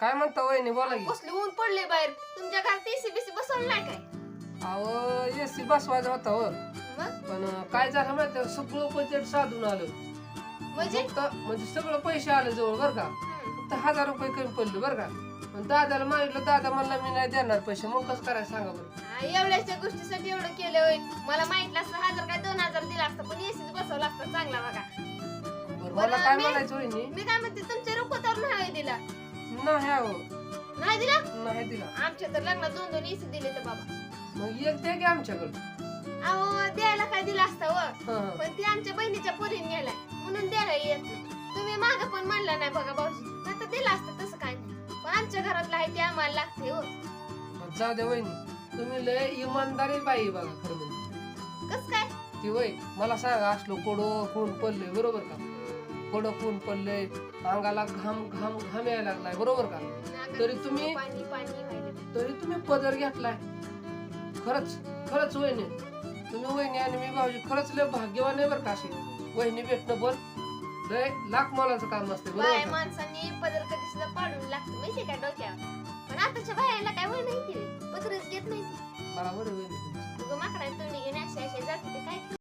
काय म्हणता वहिनी बोला की. कसली ऊन पडले बाहेर. तुमच्या घरात एसी बीसी बसवलं नाही काय? अहो एसी बसवायचा होता हो. मग? पण अं, काय झालं माहिती? सगळं बजेट साधून आलं. म्हणजे? फक्त म्हणजे सगळं पैसे आले जवळ बरं का. हम्म. फक्त हजार रुपये कमी पडले बरं का. पण दादाला मागितलं दादा म्हणला मी नाही देणार पैसे मग कसं करायचं सांगा बरं. एवढ्याच्या गोष्टीसाठी एवढं केलं होय मला माहितलं असतं हजार काय दोन हजार दिला असतं पण एसीच बसवला असतं चांगला बघा. बरं मला काय म्हणायचं वहिनी? मी काय म्हणते तुमच्या रुखवतावर नाही दिला. नाही अहो नाही दिला? नाही दिला. आमच्या तर लग्नात दोन दोन एसी दिले तर बाबा. मग एक द्या की आमच्याकडं. अहो द्यायला काय दिलं असतं व हं, हं. पण ती आमच्या बहिणीच्या पोरीने गेलाय म्हणून द्यायला येत नाही. तुम्ही माग पण म्हणलं नाही बघा भाऊजी. आता दिलं असतं तसं काय नाही. पण आमच्या घरातलं आहे ते आम्हाला लागते हो. जाऊ द्या वहिनी. तुम्ही लय इमानदारी बाई आहे बघा खरं म्हणजे. कस काय? ती वय मला सांगा असलो कोडो खून पडले बरोबर का? कोडो खून पडले अंगाला घाम घाम घाम यायला लागलाय बरोबर का? तरी तुम्ही- पाणी पाणी व्हायला तरी तुम्ही पदर घेतलाय. खरंच खरंच वहिनी. तुम्ही वहिनी आणि मी भाऊजी खरंच लय भाग्यवान आहे बरं का अशी. वहिनी भेटणं पण लय लाख मोलाचं काम असते बाय बरोबर का? माणसांनी पदर कधी सुद्धा पाडून लागतं माहितीये का डोक्यावर? पण आताच्या बायांना काय वय नाही